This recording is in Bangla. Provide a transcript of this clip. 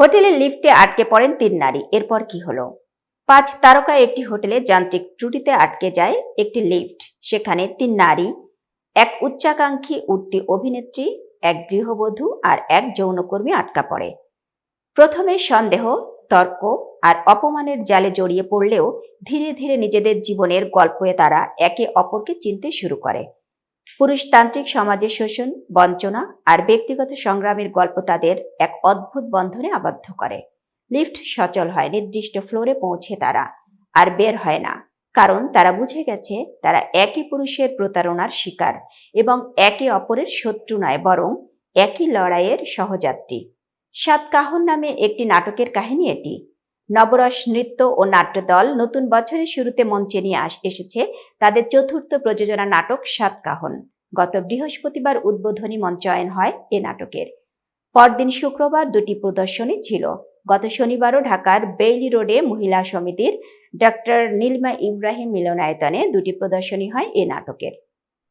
হোটেলের লিফটে আটকে পড়েন তিন নারী। এরপর কি হলো? পাঁচ তারকা একটি হোটেলে যান্ত্রিক ত্রুটিতে আটকে যায় একটি লিফট। সেখানে তিন নারী, এক উচ্চাকাঙ্ক্ষী উঠতি অভিনেত্রী, এক গৃহবধূ আর এক যৌনকর্মী আটকা পড়ে। প্রথমে সন্দেহ, তর্ক আর অপমানের জালে জড়িয়ে পড়লেও ধীরে ধীরে নিজেদের জীবনের গল্পে তারা একে অপরকে চিনতে শুরু করে। পুরুষতান্ত্রিক সমাজের শোষণ, বঞ্চনা আর ব্যক্তিগত সংগ্রামের গল্প তাদের এক অদ্ভুত বন্ধনে আবদ্ধ করে। লিফট সচল হয়, নির্দিষ্ট ফ্লোরে পৌঁছে তারা, আর বের হয় না। কারণ তারা বুঝে গেছে, তারা একই পুরুষের প্রতারণার শিকার এবং একে অপরের শত্রু নয়, বরং একই লড়াইয়ের সহযাত্রী। সাতকাহন নামে একটি নাটকের কাহিনী এটি। নবরস নৃত্য ও নাট্যদল নতুন বছরের শুরুতে মঞ্চে নিয়ে আস, এসেছে তাদের চতুর্থ প্রযোজনা নাটক সাতকাহন। গত বৃহস্পতিবার উদ্বোধনী মঞ্চায়ন হয় এ নাটকের। পরদিন শুক্রবার দুটি প্রদর্শনী ছিল। গত শনিবারও ঢাকার বেইলি রোডে মহিলা সমিতির ডক্টর নীলমা ইব্রাহিম মিলনায়তনে দুটি প্রদর্শনী হয় এ নাটকের।